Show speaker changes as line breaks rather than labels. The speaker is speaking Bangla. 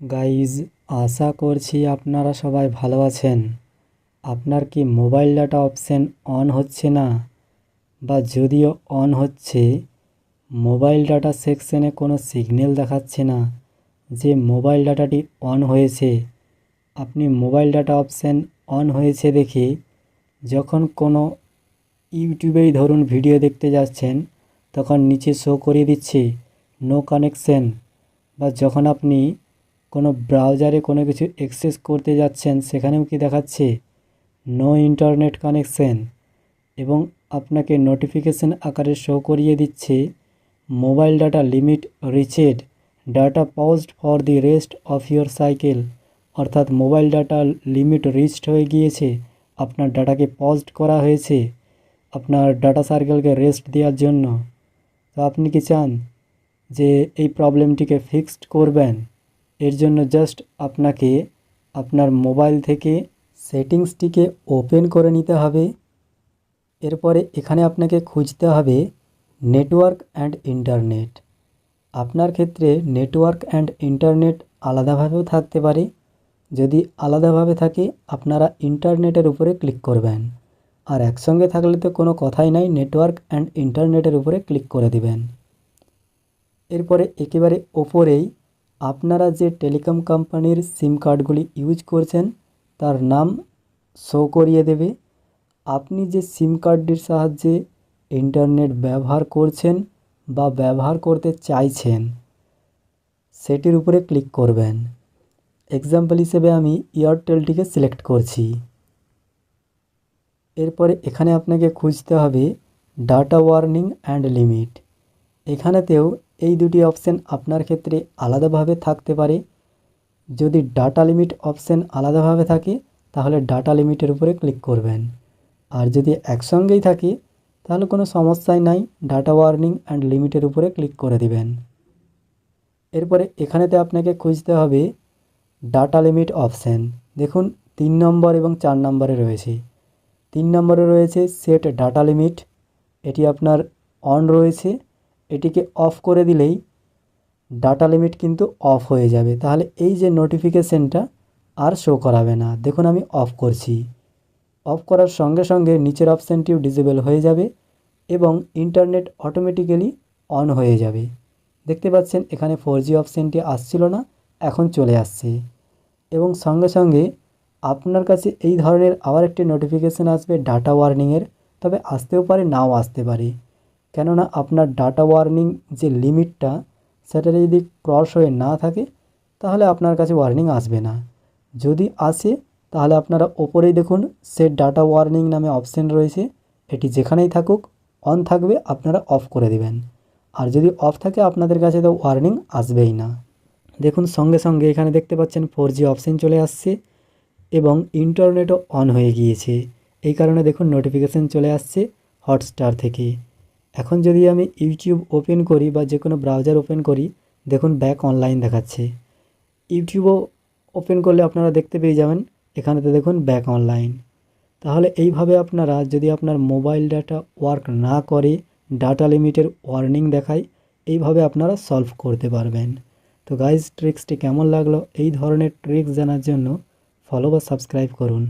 গাইজ আশা করছি আপনারা সবাই ভালো আছেন। আপনার কি মোবাইল ডাটা অপশান অন হচ্ছে না? বা যদিও অন হচ্ছে মোবাইল ডাটা সেকশনে কোনো সিগন্যাল দেখাচ্ছে না যে মোবাইল ডাটাটি অন হয়েছে। আপনি মোবাইল ডাটা অপশান অন হয়েছে দেখে যখন কোনো ইউটিউবেই ধরুন ভিডিও দেখতে যাচ্ছেন, তখন নিচে শো করিয়ে দিচ্ছে নো কানেকশন বা যখন আপনি কোনো ব্রাউজারে কোনো কিছু অ্যাক্সেস করতে যাচ্ছেন, সেখানেও কি দেখাচ্ছে? No internet connection. এবং আপনাকে নোটিফিকেশন আকারে শো করিয়ে দিচ্ছে, mobile data limit reached, data paused for the rest of your cycle. অর্থাৎ মোবাইল ডাটা লিমিট রিচড হয়ে গিয়েছে, আপনার ডাটাকে পজড করা হয়েছে, আপনার ডাটা সার্কেলকে রেস্ট দেওয়ার জন্য। তো আপনি কি চান যে এই প্রবলেমটিকে ফিক্সড করবেন? এর জন্য জাস্ট আপনাকে আপনার মোবাইল থেকে সেটিংসটিকে ওপেন করে নিতে হবে। এরপরে এখানে আপনাকে খুঁজতে হবে নেটওয়ার্ক অ্যান্ড ইন্টারনেট আপনার ক্ষেত্রে নেটওয়ার্ক অ্যান্ড ইন্টারনেট আলাদাভাবেও থাকতে পারে। যদি আলাদাভাবে থাকে, আপনারা ইন্টারনেটের উপরে ক্লিক করবেন। আর একসঙ্গে থাকলে তো কোনো কথাই নাই নেটওয়ার্ক অ্যান্ড ইন্টারনেটের উপরে ক্লিক করে দিবেন। এরপরে একেবারে ওপরেই আপনারা যে টেলিকম কোম্পানির সিম কার্ডগুলি ইউজ করছেন, তার নাম শো করিয়ে দেবে। আপনি যে সিম কার্ডটির সাহায্যে ইন্টারনেট ব্যবহার করছেন বা ব্যবহার করতে চাইছেন, সেটির উপরে ক্লিক করবেন। এক্সাম্পল হিসেবে আমি এয়ারটেলটিকে সিলেক্ট করছি। এরপরে এখানে আপনাকে খুঁজতে হবে ডাটা ওয়ার্নিং অ্যান্ড লিমিট এখানেতেও এই দুটি অপশান আপনার ক্ষেত্রে আলাদাভাবে থাকতে পারে। যদি ডাটা লিমিট অপশান আলাদাভাবে থাকে, তাহলে ডাটা লিমিটের উপরে ক্লিক করবেন। আর যদি একসঙ্গেই থাকে, তাহলে কোনো সমস্যাই নাই ডাটা ওয়ার্নিং অ্যান্ড লিমিটের উপরে ক্লিক করে দিবেন। এরপরে এখানেতে আপনাকে খুঁজতে হবে ডাটা লিমিট অপশান দেখুন, তিন নম্বর এবং চার নম্বরে রয়েছে। তিন নম্বরে রয়েছে সেট ডাটা লিমিট এটি আপনার অন রয়েছে। এটিকে অফ করে দিলেই ডাটা লিমিট কিন্তু অফ হয়ে যাবে। তাহলে এই যে নোটিফিকেশানটা আর শো করাবে না। দেখুন আমি অফ করছি। অফ করার সঙ্গে সঙ্গে নিচের অপশানটিও ডিসেবল হয়ে যাবে এবং ইন্টারনেট অটোমেটিক্যালি অন হয়ে যাবে। দেখতে পাচ্ছেন এখানে ফোর জি অপশানটি আসছিল না, এখন চলে আসছে। এবং সঙ্গে সঙ্গে আপনার কাছে এই ধরনের আবার একটি নোটিফিকেশান আসবে ডাটা ওয়ার্নিংয়ের তবে আসতেও পারে, নাও আসতে পারে। কেননা আপনার ডাটা ওয়ার্নিং যে লিমিটটা, সেটা যদি ক্রস হয়ে না থাকে, তাহলে আপনার কাছে ওয়ার্নিং আসবে না। যদি আসে, তাহলে আপনারা ওপরেই দেখুন সেট ডাটা ওয়ার্নিং নামে অপশান রয়েছে। এটি যেখানেই থাকুক অন থাকবে, আপনারা অফ করে দিবেন। আর যদি অফ থাকে, আপনাদের কাছে তো ওয়ার্নিং আসবেই না। দেখুন, সঙ্গে সঙ্গে এখানে দেখতে পাচ্ছেন ফোর জি অপশান চলে আসছে এবং ইন্টারনেটও অন হয়ে গিয়েছে। এই কারণে দেখুন নোটিফিকেশান চলে আসছে হটস্টার থেকে। এখন যদি আমি ইউটিউব ওপেন করি বা যে কোনো ব্রাউজার ওপেন করি, দেখুন ব্যাক অনলাইন দেখাচ্ছে। ইউটিউবও ওপেন করলে আপনারা দেখতে পেয়ে যাবেন, এখানেতে দেখুন ব্যাক অনলাইন। তাহলে এইভাবে আপনারা যদি আপনার মোবাইল ডাটা ওয়ার্ক না করে, ডাটা লিমিটের ওয়ার্নিং দেখায়, এইভাবে আপনারা সলভ করতে পারবেন। তো গাইজ ট্রিক্সটি কেমন লাগল? এই ধরনের ট্রিক্স জানার জন্য ফলো বা সাবস্ক্রাইব করুন।